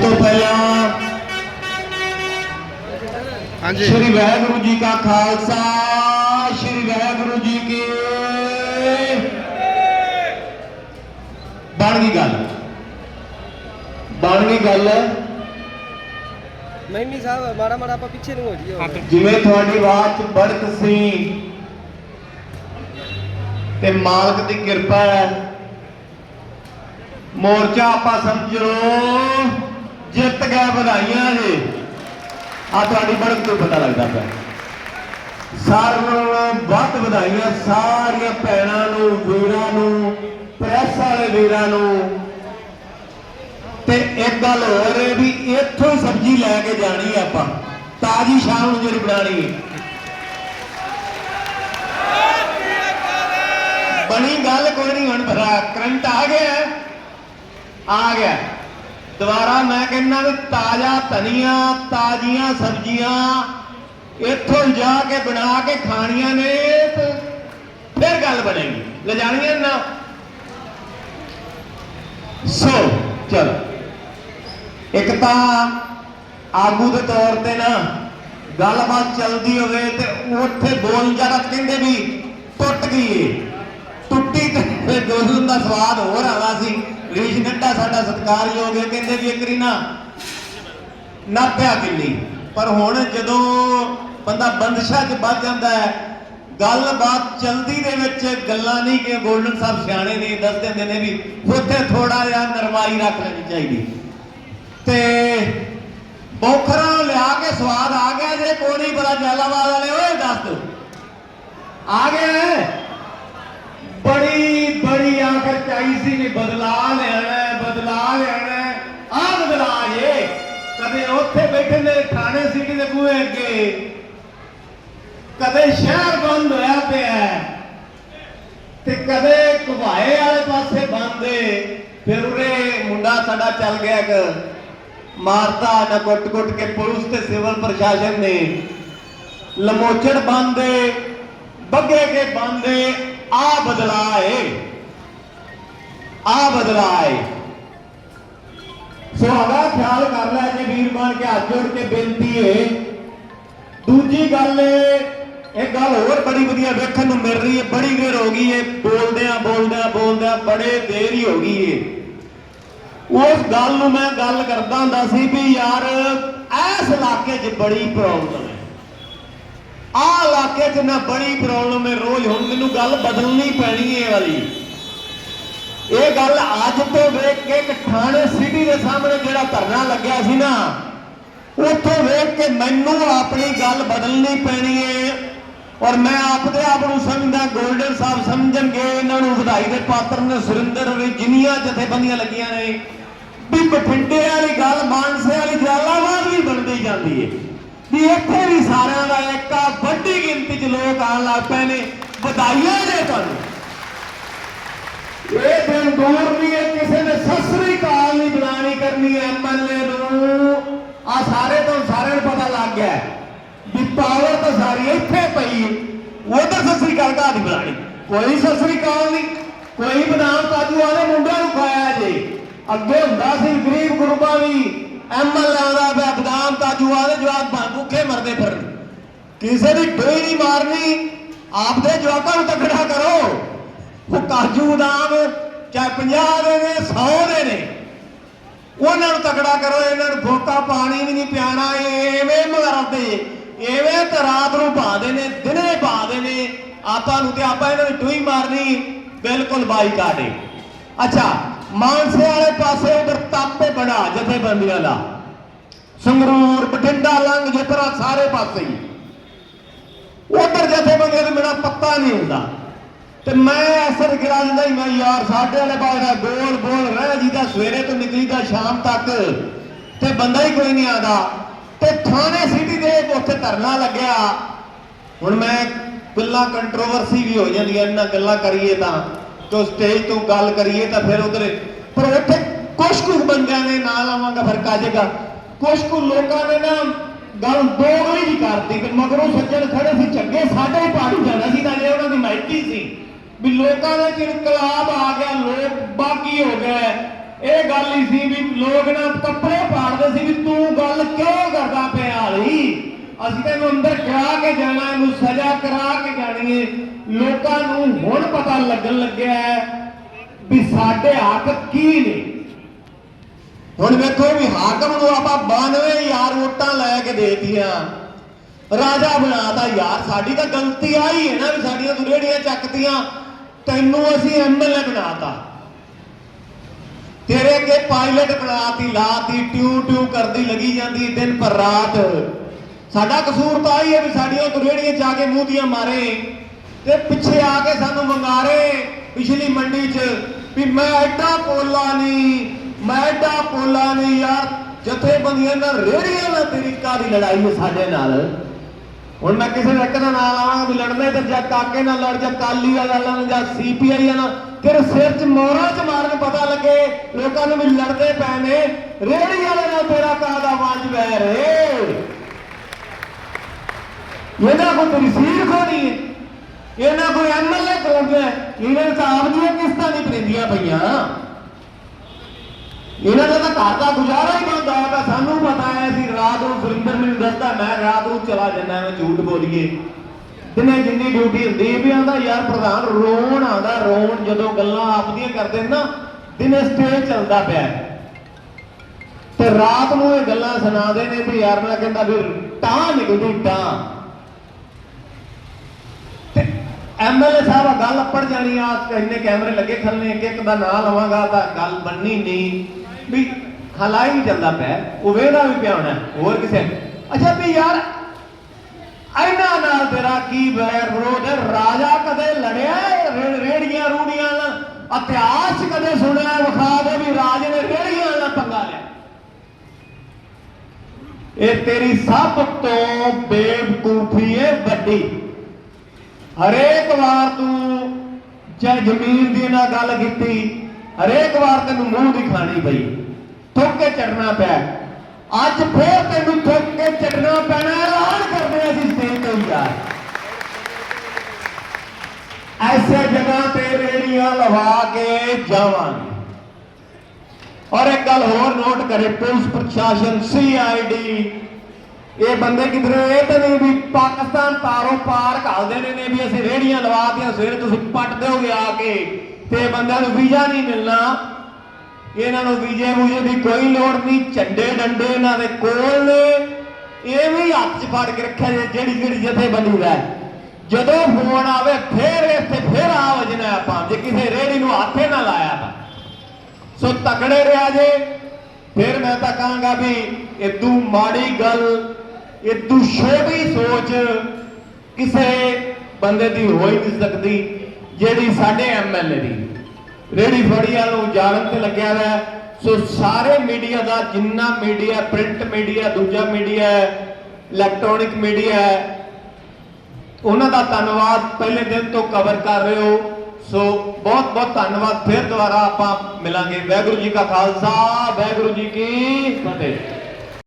ਸਭ ਤੋਂ ਪਹਿਲਾਂ ਹਾਂਜੀ। ਸ਼੍ਰੀ ਵਾਹਿਗੁਰੂ ਜੀ ਕਾ ਖਾਲਸਾ ਸ਼੍ਰੀ ਵਾਹਿਗੁਰੂ ਜੀ ਕੀ ਬਣ ਗਈ ਗੱਲ। ਬਣ ਗਈ ਗੱਲ। ਮਹਿਮੀ ਸਾਹਿਬ ਮਾੜਾ ਮਾੜਾ ਆਪਾਂ ਪਿੱਛੇ ਨੂੰ ਹੋ ਹੁਣ। ਜਿਵੇਂ ਤੁਹਾਡੀ ਆਵਾਜ਼ ਚ ਬੜਕ ਸੀ ਤੇ ਮਾਲਕ ਦੀ ਕਿਰਪਾ ਹੈ। ਮੋਰਚਾ ਆਪਾਂ ਸਮਝ ਲਓ। ਜਿੱਤ ਗਏ ਵਧਾਈਆਂ ਜੀ। ਆ ਤੁਹਾਡੀ ਬੜਕ ਤੋਂ ਪਤਾ ਲੱਗਦਾ ਪਿਆ। ਸਾਰਿਆਂ ਨੂੰ ਵੱਧ ਵਧਾਈਆਂ ਸਾਰੀਆਂ ਭੈਣਾਂ ਨੂੰ, ਵੀਰਾਂ ਨੂੰ, ਪ੍ਰੈਸ ਵਾਲੇ ਵੀਰਾਂ ਨੂੰ। ਤੇ ਇੱਕ ਗੱਲ ਹੋਰ ਹੈ ਵੀ ਇੱਥੋਂ ਸਬਜ਼ੀ ਲੈ ਕੇ ਜਾਣੀ ਹੈ ਆਪਾਂ। ਤਾਜੀ ਸ਼ਾਮ ਨੂੰ ਜਿਹੜੀ ਬਣਾਣੀ ਹੈ। ਬਣੀ ਗੱਲ ਕੋਈ ਨਹੀਂ ਹੁਣ ਭਰਾ, ਕਰੰਟ ਆ ਗਿਆ। ਆ ਗਿਆ। ਦੁਬਾਰਾ ਮੈਂ ਕਹਿੰਦਾ ਵੀ ਤਾਜ਼ਾ ਧਨੀਆ, ਤਾਜ਼ੀਆਂ ਸਬਜ਼ੀਆਂ ਇੱਥੋਂ ਜਾ ਕੇ ਬਣਾ ਕੇ ਖਾਣੀਆਂ ਨੇ ਫਿਰ ਗੱਲ ਬਣੇਗੀ। ਲਿਜਾਣੀਆਂ ਨਾ ਸੋ, ਚਲੋ। ਇੱਕ ਤਾਂ ਆਗੂ ਦੇ ਤੌਰ ਤੇ ਨਾ ਗੱਲਬਾਤ ਚੱਲਦੀ ਹੋਵੇ ਤੇ ਉੱਥੇ ਬੋਲ ਜ਼ਿਆਦਾ ਕਹਿੰਦੇ ਵੀ ਟੁੱਟ ਗਈ ਏ। ਟੁੱਟੀ ਤੇ ਫਿਰ ਦੋਸਤ ਦਾ ਸਵਾਦ ਹੋਰ ਆਵਾ ਸੀ। ਰੀਸ਼ ਨੱਡਾ ਸਾਡਾ ਸਤਿਕਾਰਯੋਗ ਹੈ, ਕਹਿੰਦੇ ਵੀ ਇੱਕ ਰੀ ਨਾਪਿਆ ਕਿੰਨੀ? ਪਰ ਹੁਣ ਜਦੋਂ ਬੰਦਾ ਬੰਦਸ਼ਾ 'ਚ ਵੱਜ ਜਾਂਦਾ ਹੈ, ਗੱਲਬਾਤ ਚਲਦੀ ਦੇ ਵਿੱਚ ਗੱਲਾਂ ਨਹੀਂ ਕਿ ਗੋਲਡਨ ਸਾਹਿਬ ਸਿਆਣੇ ਨੇ ਦੱਸ ਦਿੰਦੇ ਨੇ ਵੀ ਉੱਥੇ ਥੋੜਾ ਜਿਹਾ ਨਰਮਾਈ ਰੱਖ ਲੈਣੀ ਚਾਹੀਦੀ। ਤੇ ਬੋਖਰਾਂ ਲਿਆ ਕੇ ਸਵਾਦ ਆ ਗਿਆ ਜੇ, ਕੋਈ ਨਹੀਂ ਬੜਾ ਜਲਾਲਾਬਾਦ ਵਾਲੇ, ਓਏ ਦੱਸ ਦੋ ਆ ਗਏ ਬੜੀ ਆਖਰ ਚਾਹੀ ਬਦਲਾ ਲੈਣਾ ਬਦਲਾ ਲੈਣਾ ਆ ਬਦਲਾ ਜੇ ਕਦੇ ਉੱਥੇ ਬੈਠੇ ਨੇ, ਥਾਣੇ ਸਿਟੀ ਦੇ ਬੂਹੇ ਅੱਗੇ। ਕਦੇ ਸ਼ਹਿਰ ਬੰਦ ਹੋਇਆ ਪਿਆ ਤੇ ਕਦੇ ਘੁਵਾਏ ਵਾਲੇ ਪਾਸੇ ਬੰਦ ਫਿਰ ਉਰੇ ਮੁੰਡਾ ਸਾਡਾ ਚੱਲ ਗਿਆ ਇੱਕ। ਮਾਰਤਾ ਨਾ ਕੁੱਟ-ਕੁੱਟ ਕੇ ਪੁਲਿਸ ਤੇ ਸਿਵਲ ਪ੍ਰਸ਼ਾਸਨ ਨੇ। ਲਮੋਚੜ ਬੰਦੇ ਬੱਗੇ ਕੇ ਬੰਦੇ ਆ ਬਦਲਾਏ ਆ ਬਦਲਾਏ। ਸੋ ਅਗਾ ਖਿਆਲ ਕਰ ਲੈ ਜੀ ਵੀਰ ਬਣ ਕੇ, ਹੱਥ ਜੋੜ ਕੇ ਬੇਨਤੀ ਏ। ਦੂਜੀ ਗੱਲ ਇਹ ਗੱਲ ਹੋਰ ਬੜੀ ਵਧੀਆ ਵੇਖਣ ਨੂੰ ਮਿਲ ਰਹੀ ਏ, ਬੜੀ ਦੇਰ ਹੋ ਗਈ ਏ, ਬੋਲਦਿਆਂ ਬੋਲਦਿਆਂ ਬੋਲਦਿਆਂ ਬੜੇ ਦੇਰ ਹੀ ਹੋ ਗਈ ਏ। ਉਸ ਗੱਲ ਨੂੰ ਮੈਂ ਗੱਲ ਕਰਦਾ ਹੁੰਦਾ ਸੀ ਵੀ ਯਾਰ, ਇਸ ਇਲਾਕੇ 'ਚ ਬੜੀ ਪ੍ਰੋਬਲਮ ਹੈ ਆਹ ਇਲਾਕੇ 'ਚ ਨਾ ਬੜੀ ਪ੍ਰੋਬਲਮ ਹੈ ਰੋਜ਼ ਹੁਣ ਮੈਨੂੰ ਗੱਲ ਬਦਲਣੀ ਪੈਣੀ ਏ ਵਾਲੀ। ਇਹ ਗੱਲ ਅੱਜ ਤੋਂ ਵੇਖ ਕੇ ਇੱਕ ਥਾਣੇ ਸਿਟੀ ਦੇ ਸਾਹਮਣੇ ਜਿਹੜਾ ਧਰਨਾ ਲੱਗਿਆ ਸੀ ਨਾ, ਉੱਥੋਂ ਵੇਖ ਕੇ ਮੈਨੂੰ ਆਪਣੀ ਗੱਲ ਬਦਲਣੀ ਪੈਣੀ ਹੈ ਔਰ ਮੈਂ ਆਪਦੇ ਆਪ ਨੂੰ ਸਮਝਦਾ, ਗੋਲਡਨ ਸਾਹਿਬ ਸਮਝਣਗੇ, ਇਹਨਾਂ ਨੂੰ ਵਧਾਈ ਦੇ ਪਾਤਰ ਨੇ, ਸੁਰਿੰਦਰ ਵੀ ਜਿੰਨੀਆਂ ਜਥੇਬੰਦੀਆਂ ਲੱਗੀਆਂ ਨੇ। ਵੀ ਬਠਿੰਡੇ ਵਾਲੀ ਗੱਲ, ਮਾਨਸੇ ਵਾਲੀ ਜਲਾਲਾਬਾਦ ਵੀ ਬਣਦੀ ਜਾਂਦੀ ਹੈ ਵੀ ਇੱਥੇ ਵੀ ਸਾਰਿਆਂ ਦਾ ਇੱਕ ਵੱਡੀ ਗਿਣਤੀ 'ਚ ਲੋਕ ਆਉਣ ਲੱਗ ਪਏ ਨੇ, ਵਧਾਈਆਂ ਦੇ ਤੁਹਾਨੂੰ। ਇਹ ਦੂਰ ਨਹੀਂ ਹੈ, ਕਿਸੇ ਨੇ ਸਸਰੀ ਕਾਲ ਨਹੀਂ ਬੁਲਾਣੀ ਕਰਨੀ ਐਮਐਲਏ ਨੂੰ। ਆ ਸਾਰੇ ਤੋਂ ਸਾਰਿਆਂ ਨੂੰ ਪਤਾ ਲੱਗ ਗਿਆ ਵੀ ਪਾਵਰ ਤਾਂ ਸਾਰੀ ਇੱਥੇ ਪਈ ਉਧਰ ਸਸਰੀ ਕਾਲ ਕਾ ਨਹੀਂ ਬੁਲਾਣੀ ਕੋਈ ਸਸਰੀ ਕਾਲ ਨਹੀਂ, ਕੋਈ ਬਦਾਮ ਕਾਜੂ ਵਾਲੇ ਮੁੰਡਿਆਂ ਨੂੰ ਖਾਇਆ ਜੇ। ਅੱਗੇ ਹੁੰਦਾ ਸੀ ਗਰੀਬ ਗੁਰਬਾ ਵੀ ਐਮਐਲਏ ਆਉਂਦਾ ਪਿਆ ਬਦਾਮ ਕਾਜੂ ਵਾਲੇ ਜਵਾਬ ਭਾਂ ਭੁੱਖੇ ਮਰਦੇ ਫਿਰਨ। ਕਿਸੇ ਦੀ ਡੋਈ ਨਹੀਂ ਮਾਰਨੀ, ਆਪਦੇ ਜਵਾਕਾਂ ਨੂੰ ਤਕੜਾ ਕਰੋ। ਉਹ ਕਾਜੂ ਬਦਾਮ ਚਾਹੇ 50 ਦੇ ਨੇ 100 ਦੇ ਨੇ, ਉਹਨਾਂ ਨੂੰ ਤਕੜਾ ਕਰੋ, ਇਹਨਾਂ ਨੂੰ ਫੋਕਾ ਪਾਣੀ ਵੀ ਨਹੀਂ ਪਿਆਣਾ, ਐਵੇਂ ਮਗਰਦੇ ਐਵੇਂ ਤਾਂ ਰਾਤ ਨੂੰ ਪਾਦੇ ਨੇ, ਦਿਨੇ ਪਾਦੇ ਨੇ। ਆਪਾਂ ਨੂੰ ਤੇ ਆਪਾਂ ਇਹਨਾਂ ਨੂੰ ਟੂਈ ਮਾਰਨੀ, ਬਿਲਕੁਲ ਬਾਈਕਾਟ ਹੈ ਅੱਛਾ, ਮਾਨਸੇ ਵਾਲੇ ਪਾਸੇ ਉਧਰ ਤਾਪੇ ਬਣਾ, ਜਥੇਬੰਦੀਆਂ ਦਾ। ਸੰਗਰੂਰ, ਬਠਿੰਡਾ ਲੰਘ ਜਿਤਰਾ ਸਾਰੇ ਪਾਸੇ ਹੀ। ਉਧਰ ਜਥੇਬੰਦੀਆਂ ਦੇ ਮੇਰਾ ਪੱਤਾ ਨਹੀਂ ਹੁੰਦਾ। ਤੇ ਮੈਂ ਅਸਰ ਗਿਰਾ ਦਿੰਦਾ ਹੀ ਮੈਂ ਯਾਰ, ਸਾਡੇ ਵਾਲੇ ਬਾਗ ਦਾ ਗੋਲ ਗੋਲ ਰਹਿ ਜੀਦਾ ਸਵੇਰੇ ਤੋਂ ਨਿਕਲੀ ਦਾ ਸ਼ਾਮ ਤੱਕ। ਤੇ ਬੰਦਾ ਹੀ ਕੋਈ ਨਹੀਂ ਆਦਾ ਤੇ ਥਾਣੇ ਸਿਟੀ ਦੇ ਉੱਥੇ ਧਰਨਾ ਲੱਗਿਆ। ਹੁਣ ਮੈਂ ਗੱਲਾਂ ਕੰਟਰੋਵਰਸੀ ਵੀ ਹੋ ਜਾਂਦੀਆਂ ਇਹਨਾਂ ਗੱਲਾਂ ਕਰੀਏ ਤਾਂ। ਜੋ ਸਟੇਜ ਤੋਂ ਗੱਲ ਕਰੀਏ ਤਾਂ ਫਿਰ ਉਧਰ ਪਰ ਉੱਥੇ ਕੁਛ ਕੁ ਬੰਦਿਆਂ ਨੇ ਨਾਲ ਆਵਾਂਗਾ, ਫ਼ਰਕ ਆ ਜਾਏਗਾ। ਕੁਛ ਕੁ ਲੋਕਾਂ ਨੇ ਨਾ ਗੱਲ ਦੋਗਲੀ ਜੀ ਕਰਤੀ ਤੇ ਮਗਰੋਂ ਸੱਜਣ ਖੜੇ ਸੀ ਚੰਗੇ ਸਾਡੇ ਹੀ ਪਾੜੀ ਜਾਣਾ ਸੀ ਨਾਲੇ ਉਹਨਾਂ ਦੀ ਮਾਇਤੀ ਸੀ। ਵੀ ਲੋਕਾਂ ਦੇ ਚ ਇਨਕਲਾਬ ਆ ਗਿਆ, ਲੋਕ ਬਾਗੀ ਹੋ ਗਏ ਇਹ ਗੱਲ ਹੀ ਸੀ ਵੀ ਲੋਕ ਨਾ ਕੱਪੜੇ ਪਾੜਦੇ ਸੀ ਵੀ ਤੂੰ ਗੱਲ ਕਿਉਂ ਕਰਦਾ ਪਿਆ ਹਾਲੀ ਅਸੀਂ ਤੈਨੂੰ ਅੰਦਰ ਕਰਾ ਕੇ ਜਾਣਾ, ਇਹਨੂੰ ਸਜ਼ਾ ਕਰਾ ਕੇ ਜਾਣੀ ਏ। ਲੋਕਾਂ ਨੂੰ ਹੁਣ ਪਤਾ ਲੱਗਣ ਲੱਗਿਆ ਵੀ ਸਾਡੇ ਹੱਕ ਕੀ ਨੇ। ਹੁਣ ਵੇਖੋ ਵੀ ਹਾਕਮ ਨੂੰ ਆਪਾਂ 92000 ਵੋਟਾਂ ਲੈ ਕੇ ਦੇਤੀਆਂ। ਰਾਜਾ ਬਣਾਤਾ ਯਾਰ, ਸਾਡੀ ਤਾਂ ਗਲਤੀ ਆਈ ਹੈ ਨਾ ਵੀ ਸਾਡੀਆਂ ਤੂੰ ਰੇੜੀਆਂ ਚੱਕਤੀਆਂ। ਤੈਨੂੰ ਅਸੀਂ ਐਮਐਲਏ ਬਣਾਤਾ। ਤੇਰੇ ਅੱਗੇ ਪਾਇਲਟ ਬਣਾਤੀ, ਲਾਤੀ, ਟਿਊ ਟਿਊ ਕਰਦੀ ਲੱਗੀ ਜਾਂਦੀ ਦਿਨ ਪਰ ਰਾਤ। ਸਾਡਾ ਕਸੂਰ ਤਾਂ ਆਈ ਹੈ ਵੀ ਸਾਡੀਆਂ ਤੂੰ ਰੇੜੀਆਂ ਕੇ ਮੂੰਹ ਦੀਆਂ ਮਾਰੇ ਤੇ ਪਿੱਛੇ ਆ ਕੇ ਸਾਨੂੰ ਮੰਗਾਰੇ ਪਿਛਲੀ ਮੰਡੀ 'ਚ ਵੀ ਮੈਂ ਐਡਾ ਪੋਲਾ ਨਹੀਂ, ਮੈਂ ਐਡਾ ਪੋਲਾ ਨਹੀਂ ਯਾਰ। ਜਥੇਬੰਦੀਆਂ ਨਾਲ ਰੇੜੀਆਂ ਨਾਲ ਤੇਰੀ ਕਾਦੀ ਲੜਾਈ ਹੈ ਸਾਡੇ ਨਾਲ? ਹੁਣ ਮੈਂ ਕਿਸੇ ਇੱਕ ਦਾ ਨਾਮ ਲਾਵਾਂਗਾ ਵੀ ਲੜਨਾ ਤੇ ਜਾਂ ਕਾਕੇ ਨਾਲ ਲੜ, ਜਾਂ ਕਾਲੀ ਵਾਲਾ ਨਾਲ ਜਾਂ ਸੀਪੀਆਈ ਨਾਲ ਤੇਰੇ ਸਿਰ 'ਚ ਮੋਹਰਾਂ 'ਚ ਮਾਰਨ ਪਤਾ ਲੱਗੇ ਲੋਕਾਂ ਨੂੰ ਵੀ ਲੜਦੇ ਪਏ ਨੇ। ਰੇੜੀ ਵਾਲੇ ਨਾਲ ਤੇਰਾ ਕਾਦਾ ਵਾਂਝ ਵੈਰ ਏ ਇਹਨਾਂ ਕੋ ਤੇਰੀ ਸੀਰ ਖੋਣੀ ਹੈ ਇਹਨਾਂ ਕੋਈ ਐਮਐਲਏ ਕਰਾਉਂਦਾ ਇਹਨਾਂ ਨੇ ਦੀਆਂ ਕਿਸ਼ਤਾਂ ਨਹੀਂ ਪਰਿੰਦੀਆਂ ਪਈਆਂ। ਇਹਨਾਂ ਦਾ ਤਾਂ ਘਰ ਦਾ ਗੁਜ਼ਾਰਾ ਹੀ ਬੰਦ ਆਇਆ ਸਾਨੂੰ ਪਤਾ ਹੈ ਅਸੀਂ ਰਾਤ ਨੂੰ ਸੁਰਿੰਦਰ ਮੈਨੂੰ ਦੱਸਦਾ, ਮੈਂ ਰਾਤ ਨੂੰ ਚਲਾ ਜਾਂਦਾ ਮੈਂ ਝੂਠ ਬੋਲੀਏ। ਦਿਨੇ ਜਿੰਨੀ ਡਿਊਟੀ ਹੁੰਦੀ ਵੀ ਆਂਦਾ, ਯਾਰ ਪ੍ਰਧਾਨ, ਰੋਣ ਆਂਦਾ, ਰੋਣ ਜਦੋਂ ਗੱਲਾਂ ਆਪਦੀਆਂ ਕਰਦੇ ਨਾ ਦਿਨੇ ਸਟੇਜ ਚੱਲਦਾ ਪਿਆ ਤੇ ਰਾਤ ਨੂੰ ਇਹ ਗੱਲਾਂ ਸੁਣਾਦੇ ਨੇ ਵੀ ਯਾਰ ਮੈਂ ਕਹਿੰਦਾ ਵੀ ਟਾਂ ਨਿਕਲਦੀ ਟਾਂ ਤੇ ਐਮਐਲਏ ਸਾਹਿਬ ਆ, ਗੱਲ ਅੱਪੜ ਜਾਣੀ ਆ ਇੰਨੇ ਕੈਮਰੇ ਲੱਗੇ ਖਲਨੇ ਇੱਕ ਇੱਕ ਦਾ ਨਾਂ ਲਵਾਂਗਾ, ਤਾਂ ਗੱਲ ਬੰਨੀ ਨਹੀਂ। ਵੀ ਹਲਾਈ ਚੱਲਦਾ ਪਿਆ। ਉਹ ਵੇਦਾ ਵੀ ਪਿਆ ਹੋਣਾ, ਹੋਰ ਕਿਸੇ ਅੱਛਾ ਵੀ ਯਾਰ, ਇਹਨਾਂ ਨਾਲ ਤੇਰਾ ਕੀ ਵੈਰ ਵਿਰੋਧ ਰਾਜਾ ਕਦੇ ਲੜਿਆ ਹੈ? ਰੇ- ਰੇੜੀਆਂ ਰੂੜੀਆਂ ਨਾਲ? ਇਤਿਹਾਸ ਕਦੇ ਸੁਣਿਆ ਵਿਖਾ ਦੇ ਵੀ ਰਾਜ ਨੇ ਰੇੜੀਆਂ ਨਾਲ ਪੰਗਾ ਲਿਆ? ਇਹ ਤੇਰੀ ਸਭ ਤੋਂ ਬੇਵਕੂਫੀ ਏ ਵੱਡੀ। ਹਰੇਕ ਵਾਰ ਤੂੰ ਚਾਹੇ ਜ਼ਮੀਨ ਦੀ ਨਾ ਗੱਲ ਕੀਤੀ ਹਰੇਕ ਵਾਰ ਤੈਨੂੰ ਮੂੰਹ ਦੀ ਖਾਣੀ ਪਈ। ਥੁੱਕ ਕੇ ਚੜਨਾ ਪਿਆ। ਅੱਜ ਫੇਰ ਤੈਨੂੰ ਥੁੱਕ ਕੇ ਚੜਨਾ ਪੈਣਾ, ਐਲਾਨ ਕਰਦੇ ਹਾਂ ਅਸੀਂ ਸਟੇਜ ਤੋਂ ਯਾਰ ਐਸੇ ਜਗ੍ਹਾ ਤੇ ਰੇੜੀਆਂ ਲਵਾ ਕੇ ਜਾਵਾਂਗੇ। ਔਰ ਇੱਕ ਗੱਲ ਹੋਰ ਨੋਟ ਕਰੇ, ਪੁਲਿਸ ਪ੍ਰਸ਼ਾਸਨ ਸੀਆਈਡੀ ਇਹ ਬੰਦੇ ਕਿਧਰੇ, ਇਹ ਤਾਂ ਨਹੀਂ ਵੀ ਪਾਕਿਸਤਾਨ ਤਾਰੋਂ ਪਾਰ ਘਾਲਦੇ ਨੇ ਨੇ ਵੀ ਅਸੀਂ ਰੇੜੀਆਂ ਲਵਾਤੀਆਂ, ਸਵੇਰੇ ਤੁਸੀਂ ਪੱਟ ਦਿਓਗੇ ਆ ਕੇ। ਤੇ ਬੰਦਿਆਂ ਨੂੰ ਵੀਜ਼ਾ ਨਹੀਂ ਮਿਲਣਾ। ਇਹਨਾਂ ਨੂੰ ਵੀਜ਼ੇ ਵੂਜ਼ੇ ਦੀ ਕੋਈ ਲੋੜ ਨਹੀਂ, ਝੰਡੇ ਡੰਡੇ ਇਹਨਾਂ ਦੇ ਕੋਲ ਨੇ। ਇਹ ਵੀ ਹੱਥ 'ਚ ਫੜ ਕੇ ਰੱਖਿਆ ਜੇ, ਜਿਹੜੀ ਜਿਹੜੀ ਜਥੇਬੰਦੀ ਦਾ ਜਦੋਂ ਫੋਨ ਆਵੇ, ਫੇਰ ਇੱਥੇ ਫੇਰ ਆ ਵਜਣਾ ਆਪਾਂ, ਜੇ ਕਿਸੇ ਰੇੜੀ ਨੂੰ ਹੱਥੇ ਨਾ ਲਾਇਆ ਤਾਂ। ਸੋ ਤਕੜੇ ਰਿਹਾ ਜੇ। ਫਿਰ ਮੈਂ ਤਾਂ ਕਹਾਂਗਾ ਵੀ ਇਦੂ ਮਾੜੀ ਗੱਲ ਇਦੂ ਸ਼ੋਭੀ ਸੋਚ ਕਿਸੇ ਬੰਦੇ ਦੀ ਹੋ ਹੀ ਨਹੀਂ ਸਕਦੀ। ਜਿਹੜੀ ਸਾਡੇ ਐਮਐਲਏ ਦੀ ਰੇੜੀ ਫੜੀਆਂ ਨੂੰ ਜਾਣਨ ਤੇ ਲੱਗਿਆ ਹੋਇਆ ਸੋ ਸਾਰੇ ਮੀਡੀਆ ਦਾ ਜਿੰਨਾ ਮੀਡੀਆ, ਪ੍ਰਿੰਟ ਮੀਡੀਆ, ਦੂਜਾ ਮੀਡੀਆ, ਇਲੈਕਟ੍ਰੋਨਿਕ ਮੀਡੀਆ, ਉਹਨਾਂ ਦਾ ਧੰਨਵਾਦ ਪਹਿਲੇ ਦਿਨ ਤੋਂ ਕਵਰ ਕਰ ਰਹੇ ਹੋ। ਸੋ ਬਹੁਤ ਬਹੁਤ ਧੰਨਵਾਦ। ਫਿਰ ਦੁਬਾਰਾ ਆਪਾਂ ਮਿਲਾਂਗੇ। ਵਾਹਿਗੁਰੂ ਜੀ ਕਾ ਖਾਲਸਾ, ਵਾਹਿਗੁਰੂ ਜੀ ਕੀ ਫਤਿਹ।